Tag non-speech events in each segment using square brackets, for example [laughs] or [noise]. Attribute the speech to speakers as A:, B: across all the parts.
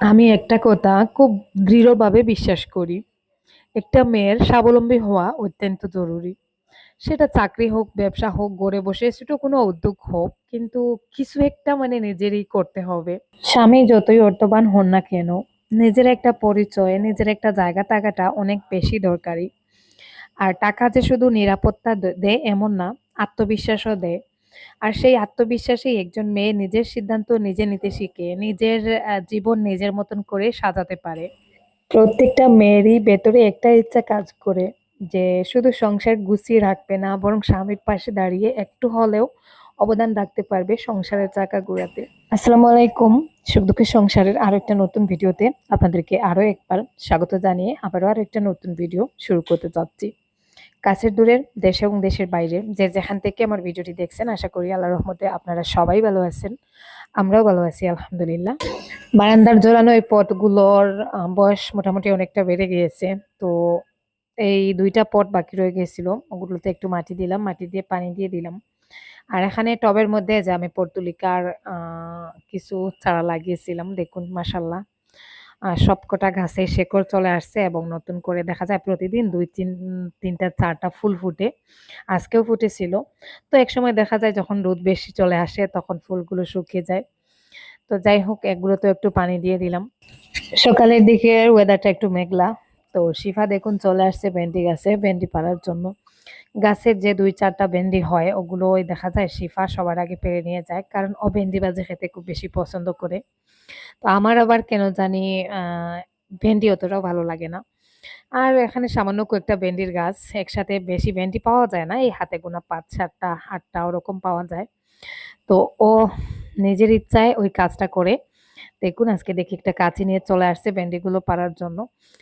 A: আমি একটা কথা খুব দৃঢ়ভাবে বিশ্বাস করি। একটা মেয়ের স্বাবলম্বী হওয়া অত্যন্ত জরুরি। সেটা চাকরি হোক, ব্যবসা হোক, গড়ে বসে ছোট কোনো উদ্যোগ হোক, কিন্তু কিছু একটা মানে নিজেরই করতে হবে। স্বামী যতই অর্থবান হন না কেন, নিজের একটা পরিচয়, নিজের একটা জায়গা থাকাটা অনেক বেশি দরকারি। আর টাকা যে শুধু নিরাপত্তা দেয় এমন না, আত্মবিশ্বাসও দেয়। আর সেই আত্মবিশ্বাসেই একজন মেয়ে নিজের সিদ্ধান্ত নিজে নিতে শিখে, নিজের জীবন নিজের মতন করে সাজাতে পারে। প্রত্যেকটা মেয়েরই ভেতরে একটা ইচ্ছা কাজ করে যে শুধু সংসার গুছিয়ে রাখবে না, বরং স্বামীর পাশে দাঁড়িয়ে একটু হলেও অবদান রাখতে পারবে সংসারের চাকা ঘোরাতে। আসসালামু আলাইকুম, সুখ দুঃখের সংসারের আরও একটা নতুন ভিডিওতে আপনাদেরকে আরও একবার স্বাগত জানিয়ে আবারও আরও একটা নতুন ভিডিও শুরু করতে যাচ্ছি। কাছের দূরের দেশ এবং দেশের বাইরে। যে যেখান থেকে আমার ভিডিওটি দেখছেন আশা করি আল্লাহ রহমতে আপনারা সবাই ভালো আছেন। আমরাও ভালো আছি আলহামদুলিল্লাহ। বারান্দার জোড়ানো এই পটগুলোর আহ, বয়স মোটামুটি অনেকটা বেড়ে গিয়েছে। তো এই দুইটা পট বাকি রয়ে গেছিল ওগুলোতে একটু মাটি দিলাম মাটি দিয়ে পানি দিয়ে দিলাম। আর এখানে টবের মধ্যে যে আমি পর্তুলিকার কিছু চারা লাগিয়েছিলাম দেখুন মাসাল্লাহ সবকটা গাছে শেকড় চলে আসছে এবং নতুন করে দেখা যায় প্রতিদিন দুই, তিন, তিনটা, চারটা ফুল ফুটে, আজকেও ফুটেছিল। তো এক সময় দেখা যায় যখন রোদ বেশি চলে আসে তখন ফুলগুলো শুকিয়ে যায়। তো যাই হোক এগুলো তো একটু পানি দিয়ে দিলাম। সকালের দিকে ওয়েদারটা একটু মেঘলা। তো শিফা দেখুন চলে আসছে ভেন্ডি গাছে, ভেন্ডি পাড়ার জন্য। গাছের যে দুই চারটা ভেন্ডি হয় ওগুলো ওই দেখা যায় শিফা সবার আগে পেরে নিয়ে যায়, কারণ ও ভেন্ডি ভাজি খেতে খুব বেশি পছন্দ করে। তো আমার আবার কেন জানি ভেন্ডি অতটাও ভালো লাগে না। আর এখানে সামান্য কয়েকটা ভেন্ডির গাছ, একসাথে বেশি ভেন্ডি পাওয়া যায় না, এই হাতে গোনা পাঁচ সাতটা, আটটা ওরকম পাওয়া যায়। তো ও নিজের ইচ্ছায় ওই কাজটা করে দেখুন, আজকে দেখি একটা কাঁচি নিয়ে চলে আসছে ভেন্ডিগুলো পাড়ার জন্য।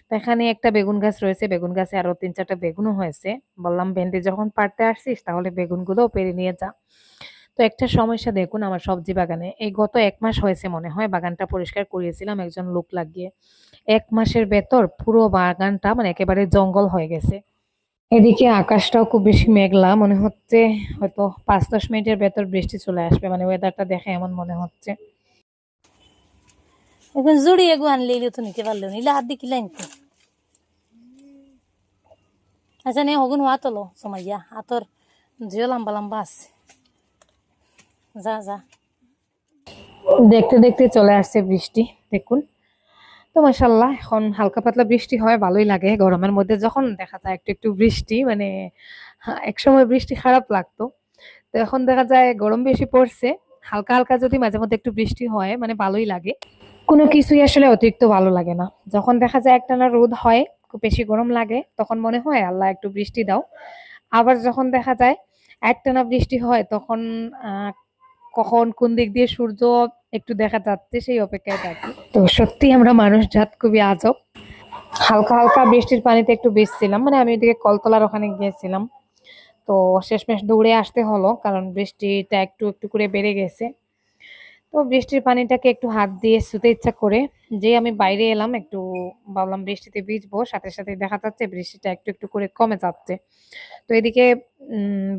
A: তো এখানে একটা বেগুন গাছ রয়েছে, বেগুন গাছে আরও তিন চারটা বেগুনও হয়েছে। বললাম, ভেন্ডি যখন পাড়তে আসছিস, তাহলে বেগুনগুলোও পেরে নিয়ে যা। তো একটা সমস্যা দেখুন, আমার সবজি বাগানে, এই গত এক মাস হয়েছে মনে হয়, বাগানটা পরিষ্কার করিয়েছিলাম একজন লোক লাগিয়ে। এক মাসের ভেতর পুরো বাগানটা মানে একেবারে জঙ্গল হয়ে গেছে। এদিকে আকাশটাও খুব বেশি মেঘলা, মনে হচ্ছে হয়তো পাঁচ দশ মিনিটের ভেতর বৃষ্টি চলে আসবে মানে ওয়েদারটা দেখে এমন মনে হচ্ছে।
B: এখন জুড়ি এগু আনলে তো নিতে পারল নিলে হাত দিয়ে কিলাই নিতে আচ্ছা নে হগুন হাত হলো সোমাইয়া হাতর লম্বা লম্বা আছে। যা যা।
A: দেখতে দেখতে চলে আসছে বৃষ্টি দেখুন। তো মাসাল্লাহ এখন হালকা পাতলা বৃষ্টি হয় ভালোই লাগে। গরমের মধ্যে যখন দেখা যায় একটু একটু বৃষ্টি মানে হ্যাঁ, একসময় বৃষ্টি খারাপ লাগতো। তো এখন দেখা যায় গরম বেশি পড়ছে। হালকা হালকা যদি মাঝে মধ্যে একটু বৃষ্টি হয় মানে ভালোই লাগে। কোনো কিছুই আসলে অতিরিক্ত ভালো লাগে না। যখন দেখা যায় একটানা রোদ হয়, খুব বেশি গরম লাগে, তখন মনে হয়, আল্লাহ, একটু বৃষ্টি দাও। আবার যখন দেখা যায় একটানা বৃষ্টি হয়, তখন কখন কোন দিক দিয়ে সূর্য একটু দেখা যাচ্ছে, সেই অপেক্ষায় থাকি। তো সত্যি আমরা মানুষ জাত খুবই আজব। হালকা হালকা বৃষ্টির পানিতে একটু বেচছিলাম মানে আমি ওইদিকে কলতলার ওখানে গিয়েছিলাম। তো শেষমেশ দৌড়ে আসতে হলো, কারণ বৃষ্টিটা একটু একটু করে বেড়ে গেছে। তো বৃষ্টির পানিটাকে একটু হাত দিয়ে শুতে ইচ্ছা করে যে আমি বাইরে এলাম, একটু ভাবলাম বৃষ্টিতে ভিজবো, সাথে সাথে দেখা যাচ্ছে বৃষ্টিটা একটু একটু করে কমে যাচ্ছে। তো এদিকে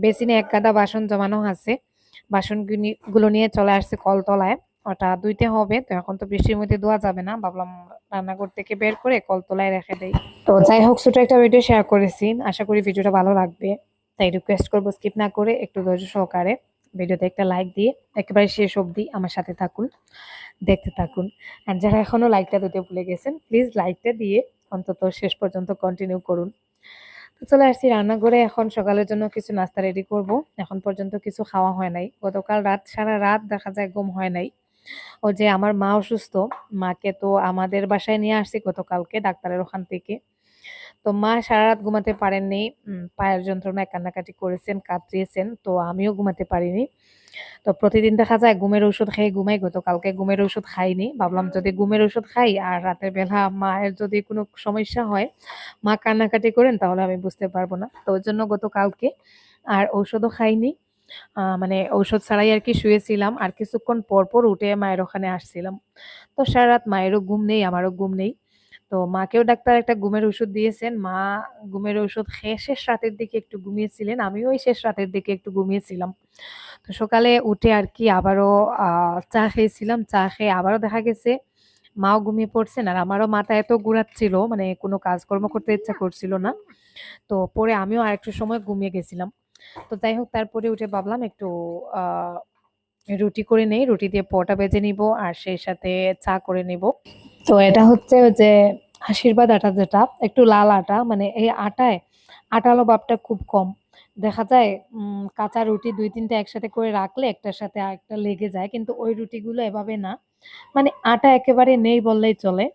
A: বেসিনে এক গাদা বাসন জমানো আছে। বাসনগুলো নিয়ে চলে আসছে কলতলায়। ওটা ধুইতে হবে, তো এখন তো বৃষ্টির মধ্যে ধোয়া যাবে না। ভাবলাম রান্নাঘর থেকে বের করে কলতলায় রেখে দেই। তো যাই হোক, ছোট একটা ভিডিও শেয়ার করেছি। আশা করি ভিডিওটা ভালো লাগবে। তাই রিকোয়েস্ট করব স্কিপ না করে একটু ধৈর্য সহকারে। ভিডিওতে একটা লাইক দিয়ে একেবারে শেষ অবধি আমার সাথে থাকুন, দেখতে থাকুন। আর যারা এখনও লাইকটা দিতে ভুলে গেছেন প্লিজ লাইকটা দিয়ে অন্তত শেষ পর্যন্ত কন্টিনিউ করুন। তো চলে আসছি রান্নাঘরে, এখন সকালের জন্য কিছু নাস্তা রেডি করব। এখন পর্যন্ত কিছু খাওয়া হয় নাই। গতকাল রাত, সারা রাত দেখা যায় ঘুম হয় নাই। ও যে আমার মা অসুস্থ, মাকে তো আমাদের বাসায় নিয়ে আসছি গতকালকে ডাক্তারের ওখান থেকে। তো মা সারা রাত ঘুমাতে পারেননি। পায়ের যন্ত্রণায় কান্নাকাটি করেছেন কাতরিয়েছেন তো আমিও ঘুমাতে পারিনি। তো প্রতিদিন দেখা যায় ঘুমের ওষুধ খেয়ে ঘুমাই, গতকালকে ঘুমের ওষুধ খাইনি। ভাবলাম যদি ঘুমের ওষুধ খাই আর রাতের বেলা মায়ের যদি কোনো সমস্যা হয়, মা কান্নাকাটি করেন তাহলে আমি বুঝতে পারব না। তো ওই জন্য গতকালকে আর ঔষধও খাইনি। মানে ঔষধ ছাড়াই আর কি শুয়েছিলাম। আর কিছুক্ষণ পর পর উঠে মায়ের ওখানে আসছিলাম। তো সারা রাত মায়েরও ঘুম নেই, আমারও ঘুম নেই। তো মাকেও ডাক্তার একটা ঘুমের ওষুধ দিয়েছেন। মা ঘুমের ওষুধ খেয়ে শেষ রাতের দিকে একটু ঘুমিয়েছিলেন। আমিও ওই শেষ রাতের দিকে একটু ঘুমিয়েছিলাম। তো সকালে উঠে আর কি আবারও চা খেয়েছিলাম। চা খেয়ে আবারও দেখা গেছে মাও ঘুমিয়ে পড়ছেন আর আমারও মাথা এত ঘুরাচ্ছিল মানে কোনো কাজকর্ম করতে ইচ্ছা করছিল না। তো পরে আমিও আরেকটু সময় ঘুমিয়ে গেছিলাম। তো যাই হোক, তারপরে উঠে ভাবলাম একটু রুটি করে নেই। রুটি দিয়ে পরোটা বেজে নিব আর সেই সাথে চা করে নিব। তো এটা হচ্ছে যে আশীর্বাদ আটা যেটা, একটু লাল আটা মানে এই আটায় আটালো ভাবটা খুব কম। দেখা যায় কাঁচা রুটি দুই তিনটা একসাথে করে রাখলে একটার সাথে আরেকটা লেগে যায়, কিন্তু ওই রুটিগুলো এভাবে না। মানে আটা একেবারে নেই বললেই চলে।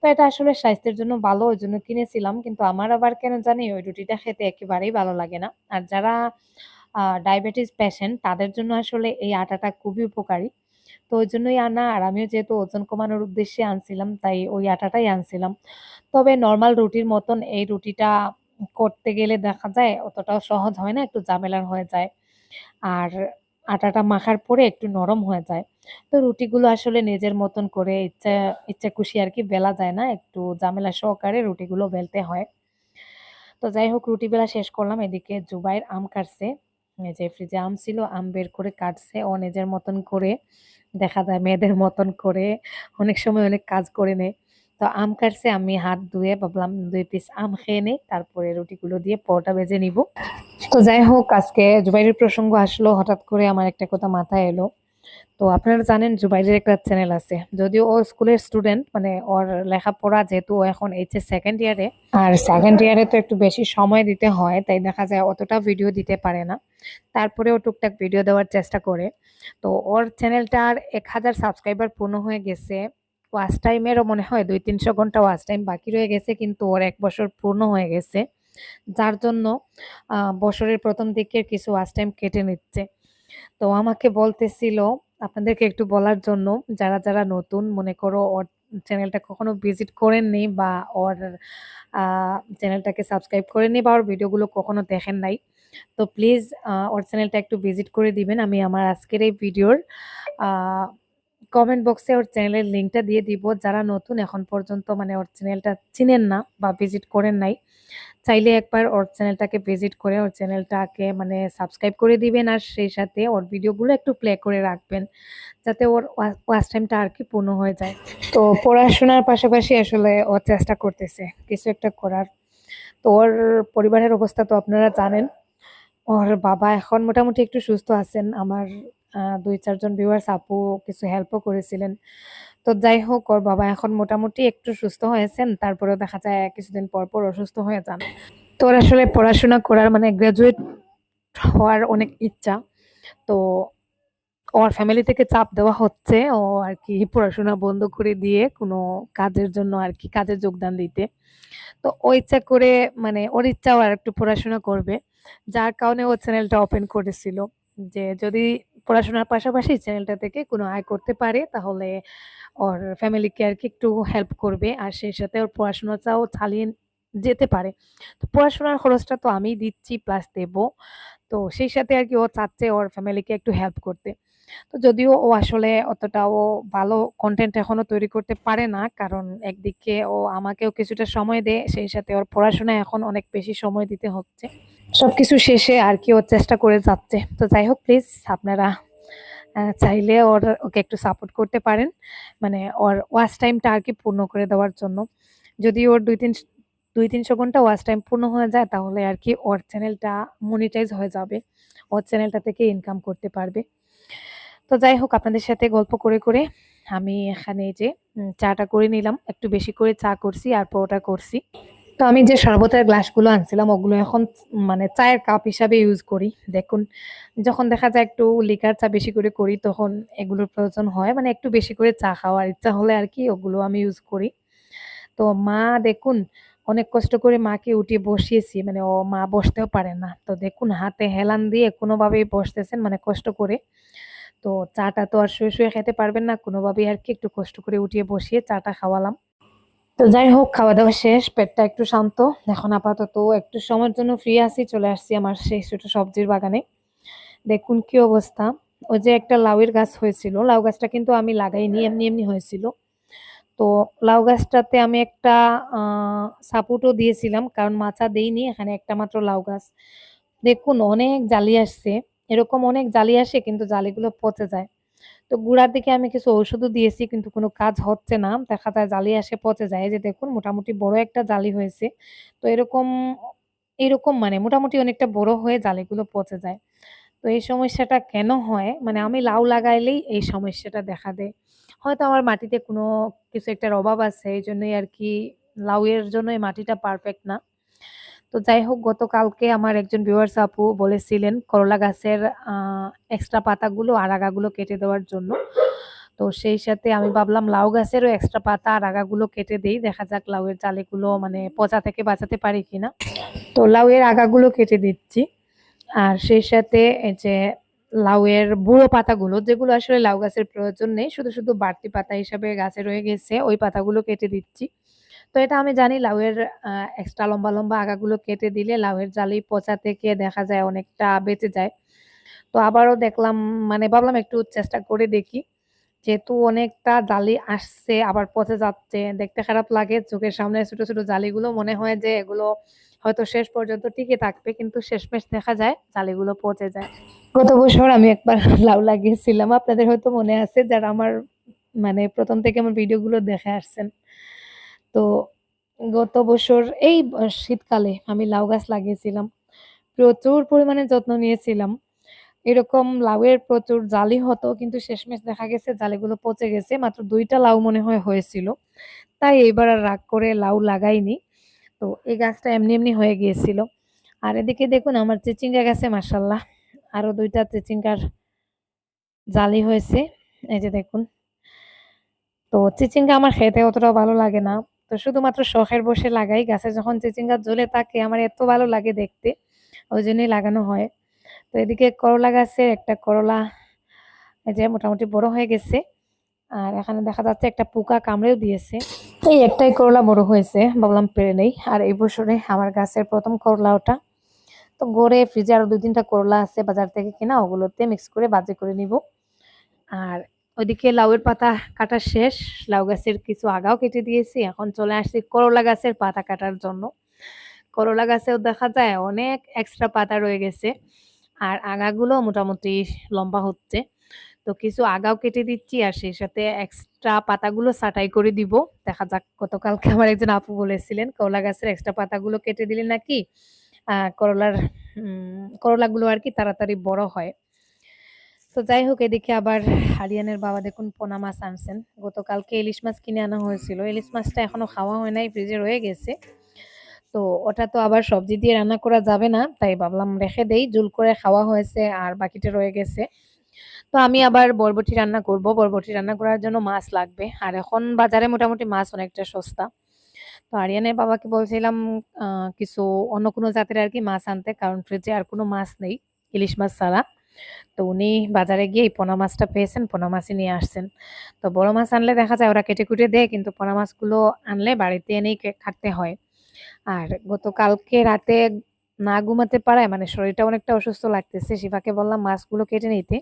A: তো এটা আসলে স্বাস্থ্যের জন্য ভালো, ওই জন্য কিনেছিলাম, কিন্তু আমার আবার কেন জানি ওই রুটিটা খেতে একেবারেই ভালো লাগে না। আর যারা ডায়াবেটিস পেশেন্ট তাদের জন্য আসলে এই আটাটা খুবই উপকারী। ওই জন্যই আনা। আর আমিও যেহেতু ওজন কমানোর উদ্দেশ্যে আনছিলাম, তাই ওই আটাটাই আনছিলাম। তবে নর্মাল রুটির মতন এই রুটিটা করতে গেলে দেখা যায় অতটাও সহজ হয় না, একটু ঝামেলার হয়ে যায়। আর আটাটা মাখার পরে একটু নরম হয়ে যায়। তো রুটিগুলো আসলে নিজের মতন করে ইচ্ছা ইচ্ছা খুশি আর কি বেলা যায় না, একটু ঝামেলা সহকারে রুটিগুলো বেলতে হয়। তো যাই হোক রুটি বেলা শেষ করলাম, এদিকে জুবাইর আম কাটছে। যে ফ্রিজে আম ছিল, আম বের করে কাটছে, ও নিজের মতন করে, দেখা যায় মেয়েদের মতন করে, অনেক সময় অনেক কাজ করে নেয়। তো আম কাটছে, আমি হাত ধুয়ে ভাবলাম দুই পিস আম খেয়ে নেই, তারপরে রুটিগুলো দিয়ে পরোটা বেজে নিব। তো যাই হোক, আজকে জুবাইরের প্রসঙ্গ আসলো, হঠাৎ করে আমার একটা কথা মাথায় এলো। তো আপনারা জানেন জুবাইরের একটা চ্যানেল আছে। যদিও ও স্কুলের স্টুডেন্ট মানে ওর লেখাপড়া যেহেতু ও এখন এইচএস সেকেন্ড ইয়ারে আর সেকেন্ড ইয়ারে তো একটু বেশি সময় দিতে হয়, তাই দেখা যায় অতটা ভিডিও দিতে পারে না। তারপরেও টুকটাক ভিডিও দেওয়ার চেষ্টা করে। তো ওর চ্যানেলটার এক হাজার সাবস্ক্রাইবার পূর্ণ হয়ে গেছে। ওয়াচ টাইমেরও মনে হয় দুই তিনশো ঘণ্টা ওয়াচ টাইম বাকি রয়ে গেছে, কিন্তু ওর এক বছর পূর্ণ হয়ে গেছে। যার জন্য বছরের প্রথম দিকের কিছু ওয়াচ টাইম কেটে নিচ্ছে। তো আমাকে বলতেছিল আপনাদেরকে একটু বলার জন্য, যারা যারা নতুন, মনে করো ওর চ্যানেলটা কখনো ভিজিট করেননি বা ওর চ্যানেলটাকে সাবস্ক্রাইব করেননি বা ওর ভিডিওগুলো কখনো দেখেন নাই, তো প্লিজ ওর চ্যানেলটা একটু ভিজিট করে দিবেন। আমি আমার আজকের এই ভিডিওর কমেন্ট বক্সে ওর চ্যানেলের লিঙ্কটা দিয়ে দিব। যারা নতুন এখন পর্যন্ত মানে ওর চ্যানেলটা চিনেন না বা ভিজিট করেন নাই, চাইলে একবার ওর চ্যানেলটাকে ভিজিট করে ওর চ্যানেলটাকে মানে সাবস্ক্রাইব করে দিবেন আর সেই সাথে ওর ভিডিওগুলো একটু প্লে করে রাখবেন, যাতে ওর ওয়াচ টাইমটা আর কি পূর্ণ হয়ে যায়। তো পড়াশোনার পাশাপাশি আসলে ও চেষ্টা করতেছে কিছু একটা করার। তো ওর পরিবারের অবস্থা তো আপনারা জানেন। ওর বাবা এখন মোটামুটি একটু সুস্থ আছেন। আমার দুই, চারজন ভিউয়ার্স আপু কিছু হেল্পও করেছিলেন। তো যাই হোক, ওর বাবা এখন মোটামুটি একটু সুস্থ হয়েছেন, তারপরেও দেখা যায় কিছুদিন পর পর অসুস্থ হয়ে যান। তো আসলে পড়াশোনা করার মানে গ্রাজুয়েট হওয়ার অনেক ইচ্ছা। তো ওর ফ্যামিলি থেকে চাপ দেওয়া হচ্ছে, ও আর কি পড়াশোনা বন্ধ করে দিয়ে কোনো কাজের জন্য আর কি কাজে যোগদান দিতে। তো ও ইচ্ছা করে মানে ওর ইচ্ছাও আর একটু পড়াশোনা করবে। যার কারণে ও চ্যানেলটা ওপেন করেছিল। যে যদি পড়াশোনার পাশাপাশি চ্যানেলটা থেকে কোনো আয় করতে পারে, তাহলে ওর ফ্যামিলিকে আর কি একটু হেল্প করবে আর সেই সাথে ওর পড়াশোনাটাও চালিয়ে যেতে পারে। তো পড়াশোনার খরচটা তো আমি দিচ্ছি প্লাস দেবো। তো সেই সাথে আর কি ও চাচ্ছে ওর ফ্যামিলিকে একটু হেল্প করতে। তো যদিও ও আসলে অতটাও ভালো কন্টেন্ট এখনও তৈরি করতে পারে না, কারণ একদিকে ও আমাকেও কিছুটা সময় দেয়, সেই সাথে ওর পড়াশোনায় এখন অনেক বেশি সময় দিতে হচ্ছে। সবকিছু শেষে আর কি ও চেষ্টা করে যাচ্ছে। তো যাই হোক প্লিজ আপনারা চাইলে ওর, ওকে একটু সাপোর্ট করতে পারেন মানে ওর ওয়াচ টাইমটা আর কি পূর্ণ করে দেওয়ার জন্য। যদি ওর দুই তিন, দুই তিনশো ঘণ্টা ওয়াচ টাইম পূর্ণ হয়ে যায়, তাহলে আর কি ওর চ্যানেলটা মনিটাইজ হয়ে যাবে। ওর চ্যানেলটা থেকে ইনকাম করতে পারবে। তো যাই হোক, আপনাদের সাথে গল্প করে করে আমি এখানে যে চাটা করে নিলাম। একটু বেশি করে চা করছি আর পরোটা করছি। তো আমি যে শরবতের গ্লাসগুলো আনছিলাম, ওগুলো এখন মানে চায়ের কাপ হিসাবে ইউজ করি। দেখুন, যখন দেখা যায় একটু লিকার চা বেশি করে করি, তখন এগুলোর প্রয়োজন হয়। মানে একটু বেশি করে চা খাওয়ার ইচ্ছা হলে আর কি, ওগুলো আমি ইউজ করি। তো মা দেখুন, অনেক কষ্ট করে মাকে উঠিয়ে বসিয়েছি। মানে ও মা বসতেও পারে না। তো দেখুন, হাতে হেলান দিয়ে কোনোভাবেই বসতেছেন মানে কষ্ট করে। তো চাটা তো আর শুয়ে শুয়ে খেতে পারবেন না, কোনোভাবেই আর কি একটু কষ্ট করে উঠিয়ে বসিয়ে চাটা খাওয়ালাম। তো যাই হোক খাওয়া দাওয়া শেষ, পেটটা একটু শান্ত। এখন আপাতত একটু সময়ের জন্য ফ্রি আছি, চলে আসছি আমার সেই ছোট সবজির বাগানে। দেখুন কি অবস্থা। ওই যে একটা লাউয়ের গাছ হয়েছিল, লাউ গাছটা কিন্তু আমি লাগাইনি, এমনি এমনি হয়েছিল। তো লাউ গাছটাতে আমি একটা সাপোর্টও দিয়েছিলাম, কারণ মাচা দেইনি, এখানে একটা মাত্র লাউ গাছ। দেখুন, অনেক জালি আসছে। এরকম অনেক জালি আসে, কিন্তু জালিগুলো পচে যায়। তো গুড়ার দিকে আমি কিছু ঔষধও দিয়েছি, কিন্তু কোনো কাজ হচ্ছে না। দেখা যায় জালি আসে, পচে যায়। যে দেখুন, মোটামুটি বড় একটা জালি হয়েছে। তো এরকম এরকম মানে মোটামুটি অনেকটা বড় হয়ে জালিগুলো পচে যায়। তো এই সমস্যাটা কেন হয়? মানে আমি লাউ লাগাইলেই এই সমস্যাটা দেখা দেয়। হয়তো আমার মাটিতে কোনো কিছু একটার অভাব আছে, এই জন্যই আর কি লাউয়ের জন্য এই মাটিটা পারফেক্ট না। তো যাই হোক, গতকালকে আমার একজন ভিউয়ার্স আপু বলেছিলেন, করলা গাছের এক্সট্রা পাতাগুলো আর আগাগুলো কেটে দেওয়ার জন্য। তো সেই সাথে আমি ভাবলাম, লাউ গাছেরও এক্সট্রা পাতা আর আগাগুলো কেটে দেই, দেখা যাক লাউয়ের জালেগুলো মানে পচা থেকে বাঁচাতে পারি কিনা। তো লাউয়ের আগাগুলো কেটে দিচ্ছি। আর সেই সাথে এই যে লাউয়ের বুড়ো পাতাগুলো, যেগুলো আসলে লাউ গাছের প্রয়োজন নেই, শুধু শুধু বাড়তি পাতা হিসাবে গাছে রয়ে গেছে, ওই পাতাগুলো কেটে দিচ্ছি। তো এটা আমি জানি লাউয়ের এক্সট্রা লম্বা লম্বা আগাগুলো কেটে দিলে লাউয়ের জালি পচা থেকে দেখা যায় অনেকটা বেঁচে যায়। তো আবারও দেখলাম মানে ভাবলাম একটু চেষ্টা করে দেখি। যেহেতু অনেকটা জালি আসছে, আবার পচে যাচ্ছে, দেখতে খারাপ লাগে, চোখের সামনে ছোট ছোট জালিগুলো মনে হয় যে এগুলো হয়তো শেষ পর্যন্ত টিকে থাকবে, কিন্তু শেষমেশ দেখা যায় জালিগুলো পচে যায়। গত বছর আমি একবার [laughs] লাউ লাগিয়েছিলাম, আপনাদের হয়তো মনে আছে যারা আমার মানে প্রথম থেকে আমার ভিডিওগুলো দেখে আসছেন। তো গত বছর এই শীতকালে আমি লাউ গাছ লাগিয়েছিলাম। প্রচুর পরিমাণে যত্ন নিয়েছিলাম। এরকম লাউয়ের প্রচুর জালি হতো, কিন্তু শেষমেশ দেখা গেছে জালিগুলো পচে গেছে, মাত্র দুইটা লাউ মনে হয় হয়েছিল। তাই এইবার আর রাগ করে লাউ লাগাইনি। তো এই গাছটা এমনি এমনি হয়ে গিয়েছিল। আর এদিকে দেখুন, আমার চিচিঙ্গা গাছে মাসাল্লাহ আরও দুইটা চিচিঙ্গার জালি হয়েছে। এই যে দেখুন, তো চিচিঙ্গা আমার খেতে অতটা ভালো লাগে না। তো শুধুমাত্র শখের বসে লাগাই গাছে যখন চিচিঙ্গা জ্বলে তাকে আমার এত ভালো লাগে দেখতে, ওই জন্যই লাগানো হয়। তো এদিকে করলা গাছে একটা করলা যে মোটামুটি বড় হয়ে গেছে, আর এখানে দেখা যাচ্ছে একটা পোকা কামড়েও দিয়েছে। এই একটাই করলা বড় হয়েছে, ভাবলাম পেরে নেই। আর এই বছরে আমার গাছের প্রথম করলা ওটা। তো গড়ে ফ্রিজে আরও দুই তিনটা করলা আছে বাজার থেকে কিনা, ওগুলোতে মিক্স করে বাজে করে নিব। আর ওইদিকে লাউয়ের পাতা কাটা শেষ, লাউ গাছের কিছু আগাও কেটে দিয়েছি, এখন চলে আসছি করলা গাছের পাতা কাটার জন্য। করলা গাছেও দেখা যায় অনেক এক্সট্রা পাতা রয়ে গেছে, আর আগাগুলো মোটামুটি লম্বা হচ্ছে। তো কিছু আগাও কেটে দিচ্ছি, আর সেই সাথে এক্সট্রা পাতাগুলো ছাঁটাই করে দিব। দেখা যাক, গতকালকে আমার একজন আপু বলেছিলেন, করলা গাছের এক্সট্রা পাতাগুলো কেটে দিলে নাকি করলার করলাগুলো আর কি তাড়াতাড়ি বড় হয়। তো যাই হোক, এদিকে আবার হারিয়ানের বাবা দেখুন পোনা মাছ আনছেন। গতকালকে ইলিশ মাছ কিনে আনা হয়েছিল। ইলিশ মাছটা এখনও খাওয়া হয় নাই ফ্রিজে রয়ে গেছে। তো ওটা তো আবার সবজি দিয়ে রান্না করা যাবে না, তাই ভাবলাম রেখে দেই, জুল করে খাওয়া হয়েছে আর বাকিটা রয়ে গেছে। তো আমি আবার বরবটি রান্না করব। বরবটি রান্না করার জন্য মাছ লাগবে। আর এখন বাজারে মোটামুটি মাছ অনেকটা সস্তা। তো আরিয়ানের বাবাকে বলছিলাম কিছু অন্য কোনো জাতের আর কি মাছ আনতে, কারণ ফ্রিজে আর কোনো মাছ নেই, ইলিশ মাছ ছাড়া। তো উনি বাজারে গিয়ে পোনা মাছটা পেয়েছেন, পোনা মাছই নিয়ে আসছেন। তো বড় মাছ আনলে দেখা যায় ওরা কেটে কুটে দেয়, কিন্তু পোনা মাছগুলো আনলে বাড়িতে এনেই কাটতে হয়। আর গতকালকে রাতে না ঘুমাতে পারায় মানে শরীরটা অনেকটা অসুস্থ লাগতেছে, শিফাকে বললাম মাছগুলো কেটে নিতে।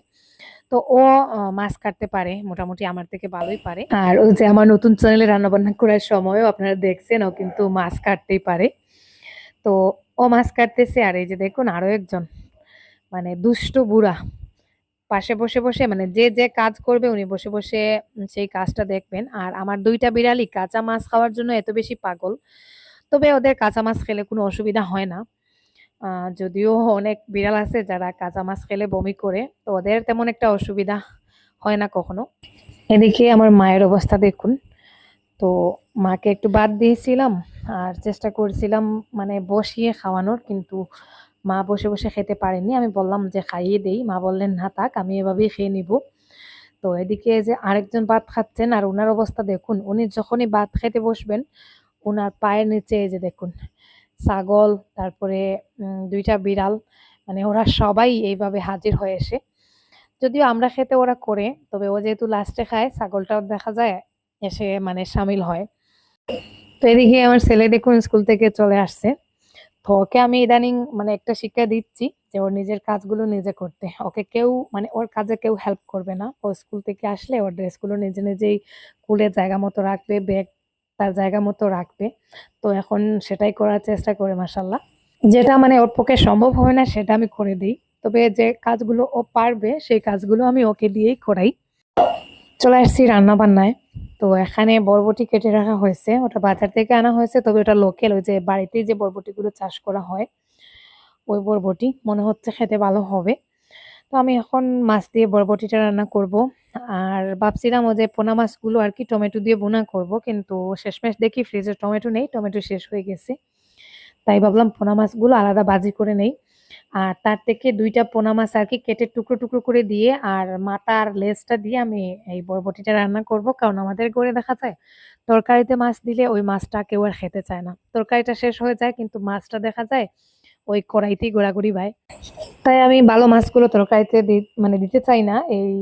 A: তো ও মাছ কাটতে পারে, মোটামুটি আমার থেকে ভালোই পারে। আর ওই যে আমার নতুন চ্যানেলে রান্না বান্না করার সময়ও আপনারা দেখছেন, ও কিন্তু মাছ কাটতেই পারে। তো ও মাছ কাটতেছে, আর এই যে দেখুন আরও একজন। মানে দুষ্ট বুড়া। পাশে বসে বসে মানে যে যে কাজ করবে উনি বসে বসে সেই কাজটা দেখবেন। আর আমার দুইটা বিড়ালই কাঁচা মাছ খাওয়ার জন্য এত বেশি পাগল। তবে ওদের কাঁচা মাছ খেলে কোনো অসুবিধা হয় না। যদিও অনেক বিড়াল আছে যারা কাঁচা মাছ খেলে বমি করে, তো ওদের তেমন একটা অসুবিধা হয় না কখনো। এদিকে আমার মায়ের অবস্থা দেখুন। তো মাকে একটু বাদ দিয়েছিলাম আর চেষ্টা করছিলাম মানে বসিয়ে খাওয়ানোর, কিন্তু মা বসে বসে খেতে পারেনি। আমি বললাম যে খাইয়ে দেই। মা বললেন, না থাক, আমি এভাবেই খেয়ে নিব। তো এদিকে যে আরেকজন ভাত খাচ্ছেন আর ওনার অবস্থা দেখুন, উনি যখনই ভাত খেতে বসবেন ওনার পায়ের নিচে যে দেখুন, ছাগল, তারপরে দুইটা বিড়াল মানে ওরা সবাই এইভাবে হাজির হয়ে এসে। যদিও আমরা খেতে ওরা করে, তবে ও যেহেতু লাস্টে খায়, ছাগলটাও দেখা যায়, এসে মানে সামিল হয়। তো এদিকে আমার ছেলে দেখুন স্কুল থেকে চলে আসছে। তো ওকে আমি ইদানিং মানে একটা শিক্ষা দিচ্ছি যে ওর নিজের কাজগুলো নিজে করতে। ওকে কেউ মানে ওর কাজে কেউ হেল্প করবে না। ও স্কুল থেকে আসলে ওর ড্রেসগুলো নিজে নিজেই খুলে জায়গা মতো রাখবে ব্যাগ তার জায়গা মতো রাখবে। তো এখন সেটাই করার চেষ্টা করে মাসাল্লাহ যেটা মানে ওর পক্ষে সম্ভব হবে না সেটা আমি করে দিই। তবে যে কাজগুলো ও পারবে সেই কাজগুলো আমি ওকে দিয়েই করাই। চলে আসছি রান্না বান্নায় তো এখানে বরবটি কেটে রাখা হয়েছে। ওটা বাজার থেকে আনা হয়েছে, তবে ওটা লোকেল ওই যে বাড়িতে যে বরবটিগুলো চাষ করা হয়, ওই বরবটি। মনে হচ্ছে খেতে ভালো হবে। তো আমি এখন মাছ দিয়ে বরবটিটা রান্না করব। আর ভাবছিলাম ওই যে পোনা মাছগুলো আর কি টমেটো দিয়ে বোনা করব, কিন্তু শেষমেশ দেখি ফ্রিজে টমেটো নেই, টমেটো শেষ হয়ে গেছে। তাই ভাবলাম পোনা মাছগুলো আলাদা বাজি করে নেই। আর তার থেকে দুইটা পোনা মাছ আর কি কেটে টুকরো টুকরো করে দিয়ে আর মাথা আর লেজটা দিয়ে আমি এই বরবটিটা রান্না করব, কারণ আমাদের ঘরে দেখা যায় তরকারিতে মাছ দিলে ওই মাছটা কেউ আর খেতে চায় না। তরকারিটা শেষ হয়ে যায় কিন্তু মাছটা দেখা যায় ওই কড়াইতেই গোড়াগড়ি ভাই তাই আমি ভালো মাছগুলো তরকারিতে মানে দিতে চাই না। এই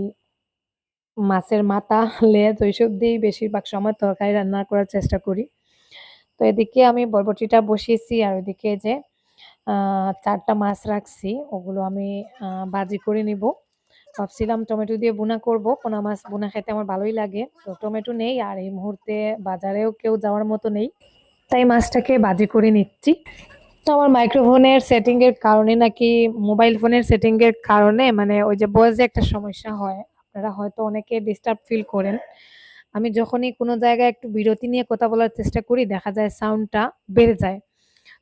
A: মাছের মাথা, লেজ ওইসব দিয়েই বেশিরভাগ সময় তরকারি রান্না করার চেষ্টা করি। তো এদিকে আমি বরবটিটা বসিয়েছি আর ওইদিকে যে চারটা মাছ রাখছি, ওগুলো আমি বাজি করে নিব। ভাবছিলাম টমেটো দিয়ে বুনা করব, পোনা মাছ বোনা খেতে আমার ভালোই লাগে। তো টমেটো নেই, আর এই মুহূর্তে বাজারেও কেউ যাওয়ার মতো নেই। তাই মাছটাকে বাজি করে নিচ্ছি। তো আমার মাইক্রোফোনের সেটিংয়ের কারণে নাকি, মোবাইল ফোনের সেটিংয়ের কারণে মানে ওই যে বয়সে একটা সমস্যা হয়, আপনারা হয়তো অনেকে ডিস্টার্ব ফিল করেন। আমি যখনই কোনো জায়গায় একটু বিরতি নিয়ে কথা বলার চেষ্টা করি, দেখা যায় সাউন্ডটা বেড়ে যায়।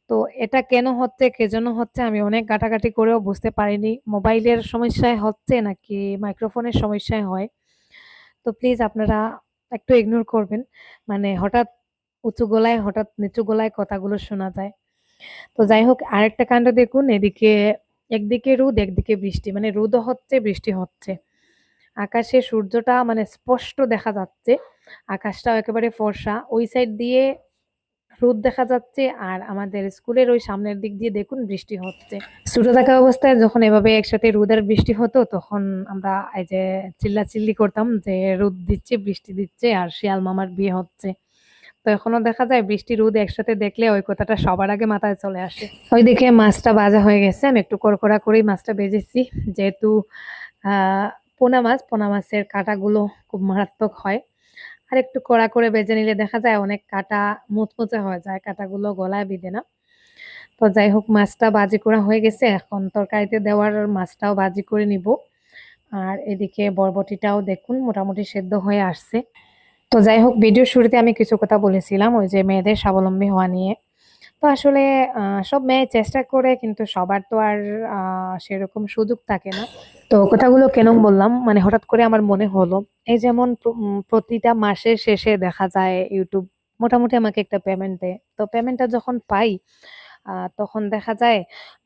A: তো এটা কেন হচ্ছে, কে জন্য হচ্ছে, আমি অনেক ঘাটাঘাটি করেও বুঝতে পারিনি। মোবাইলের সমস্যায় হচ্ছে নাকি মাইক্রোফোনের সমস্যায় হয়? তো প্লিজ আপনারা একটু ইগনোর করবেন। মানে হঠাৎ উঁচু গলায়, হঠাৎ নিচু গলায় কথাগুলো শোনা যায়। তো যাই হোক, আরেকটা কাণ্ড দেখুন, এদিকে, একদিকে রোদ, একদিকে বৃষ্টি। মানে রোদও হচ্ছে, বৃষ্টি হচ্ছে। আকাশে সূর্যটা মানে স্পষ্ট দেখা যাচ্ছে। আকাশটাও একেবারে ফর্সা। ওই সাইড দিয়ে রোদ দেখা যাচ্ছে আর আমাদের স্কুলের ওই সামনের দিক দিয়ে দেখুন বৃষ্টি হচ্ছে। ছোট থাকা অবস্থায় যখন এভাবে একসাথে রোদ আর বৃষ্টি হতো, তখন আমরা এই যে চিল্লাচিল্লি করতাম যে রোদ দিচ্ছে, বৃষ্টি দিচ্ছে আর শিয়াল মামার বিয়ে হচ্ছে। তো এখনও দেখা যায় বৃষ্টি, রোদ একসাথে দেখলে ওই কথাটা সবার আগে মাথায় চলে আসে। ওইদিকে মাছটা ভাজা হয়ে গেছে, আমি একটু কড়কড়া করেই মাছটা বেজেছি যেহেতু পোনা মাছ, পোনা মাছের কাঁটাগুলো খুব মারাত্মক হয়। আর একটু কড়া করে বেজে নিলে দেখা যায় অনেক কাটা মুচমুচে হয়ে যায়, কাটাগুলো গলায় বিঁধে না। তো যাই হোক, মাছটা বাজি করা হয়ে গেছে। এখন তরকারিতে দেওয়ার মাছটাও বাজি করে নিব। আর এদিকে বরবটিটাও দেখুন, মোটামুটি সেদ্ধ হয়ে আসছে। তো যাই হোক ভিডিও শুরুতে আমি কিছু কথা বলেছিলাম, ওই যে মেয়েদের স্বাবলম্বী হওয়া নিয়ে। তো আসলে সব মেয়ে চেষ্টা করে কিন্তু সবার তো আর সেরকম সুযোগ থাকে না। তো কথাগুলো কেন বললাম মানে হঠাৎ করে আমার মনে হলো, এই যেমন প্রতিটা মাসের শেষে দেখা যায় ইউটিউব মোটামুটি আমাকে একটা পেমেন্ট দেয়। তো পেমেন্টটা যখন পাই তখন দেখা যায়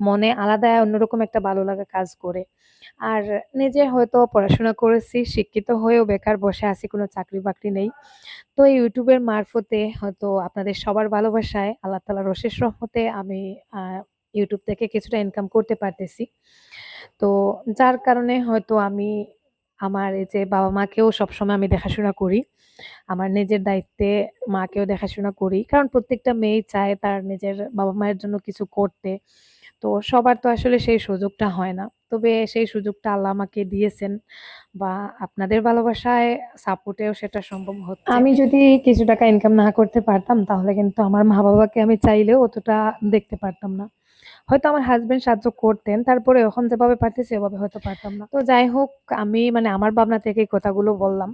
A: মনে আলাদা অন্যরকম একটা ভালো লাগা কাজ করে। আর নিজে হয়তো পড়াশোনা করেছি, শিক্ষিত হয়েও বেকার বসে আছি, কোনো চাকরি বাকরি নেই। তো এই ইউটিউবের মারফতে হয়তো আপনাদের সবার ভালোবাসায়, আল্লাহ তাআলার অশেষ রহমতে আমি ইউটিউব থেকে কিছুটা ইনকাম করতে পারতেছি। তো যার কারণে হয়তো আমি আমার এই যে বাবা মাকেও সবসময় আমি দেখাশোনা করি। আমার নিজের দায়িত্বে মাকেও দেখাশোনা করি। কারণ প্রত্যেকটা মেয়ে চায় তার নিজের বাবা মায়ের জন্য কিছু করতে। তো সবার তো আসলে সেই সুযোগটা হয় না। তবে সেই সুযোগটা আল্লাহ আমাকে দিয়েছেন বা আপনাদের ভালোবাসায় সাপোর্টেও সেটা সম্ভব হচ্ছে। আমি যদি কিছু টাকা ইনকাম না করতে পারতাম, তাহলে কিন্তু আমার মা বাবাকে আমি চাইলেও অতটা দেখতে পারতাম না। হয়তো আমার হাজবেন্ড সাহায্য করতেন, তারপরে এখন যেভাবে পারতেছি সেভাবে হয়তো পারতাম না। তো যাই হোক, আমি মানে আমার ভাবনা থেকে কথাগুলো বললাম।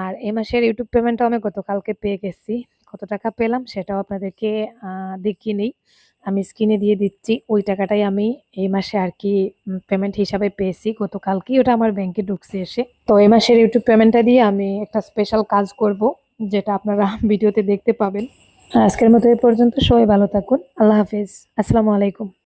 A: আর এই মাসের ইউটিউব পেমেন্টটাও আমি গতকালকে পেয়ে গেছি। কত টাকা পেলাম সেটাও আপনাদেরকে দেখিয়ে নেই। আমি স্ক্রিনে দিয়ে দিচ্ছি। ওই টাকাটাই আমি এই মাসে আর কি পেমেন্ট হিসাবে পেয়েছি। গতকালকেই ওটা আমার ব্যাংকে ঢুকছে এসে। তো এই মাসের ইউটিউব পেমেন্টটা দিয়ে আমি একটা স্পেশাল কাজ করব, যেটা আপনারা [laughs] ভিডিওতে দেখতে পাবেন। আজকের মতো এই পর্যন্ত সবাই ভালো থাকুন। আল্লাহ হাফিজ। আসসালামু আলাইকুম।